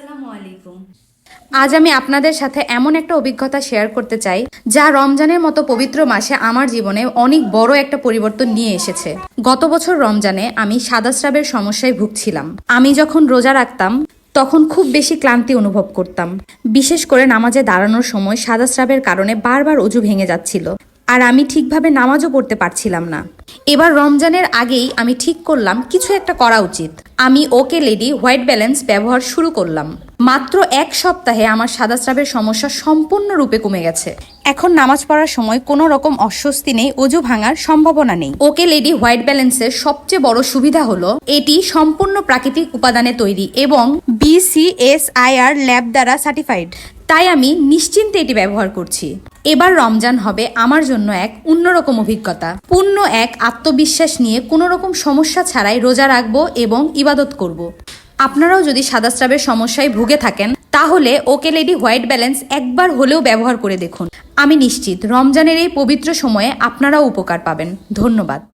আসসালামু আলাইকুম। আজ আমি আপনাদের সাথে এমন একটা অভিজ্ঞতা শেয়ার করতে চাই, যা রমজানের মতো পবিত্র মাসে আমার জীবনে অনেক বড় একটা পরিবর্তন নিয়ে এসেছে। গত বছর রমজানে আমি সাদাস্রাবের সমস্যায় ভুগছিলাম। আমি যখন রোজা রাখতাম, তখন খুব বেশি ক্লান্তি অনুভব করতাম। বিশেষ করে নামাজে দাঁড়ানোর সময় সাদাস্রাবের কারণে বারবার অজু ভেঙে যাচ্ছিল, আর আমি ঠিকভাবে নামাজও পড়তে পারছিলাম না। এবার রমজানের আগেই আমি ঠিক করলাম, কিছু একটা করা উচিত। আমি ওকে, লেডি, হোয়াইট ব্যালেন্স ব্যবহার শুরু করলাম। মাত্র এক সপ্তাহে আমার সাদাস্রাবের সমস্যা সম্পূর্ণরূপে কমে গেছে। এখন নামাজ পড়ার সময় কোনো রকম অস্বস্তি নেই অজু ভাঙার সম্ভাবনা নেই। ওকে, লেডি, হোয়াইট ব্যালেন্সের সবচেয়ে বড় সুবিধা হলো, এটি সম্পূর্ণ প্রাকৃতিক উপাদানে তৈরি এবং বিসিএসআইআর ল্যাব দ্বারা সার্টিফাইড তাই আমি নিশ্চিন্তে এটি ব্যবহার করছি। এবার রমজান হবে আমার জন্য এক অন্যরকম অভিজ্ঞতা। পূর্ণ এক আত্মবিশ্বাস নিয়ে কোনো রকম সমস্যা ছাড়াই রোজা রাখব এবং ইবাদত করব। আপনারাও যদি সাদাস্রাবের সমস্যায় ভুগে থাকেন, তাহলে ওকে লেডি হোয়াইট ব্যালেন্স একবার হলেও ব্যবহার করে দেখুন। আমি নিশ্চিত, রমজানের এই পবিত্র সময়ে আপনারাও উপকার পাবেন। ধন্যবাদ।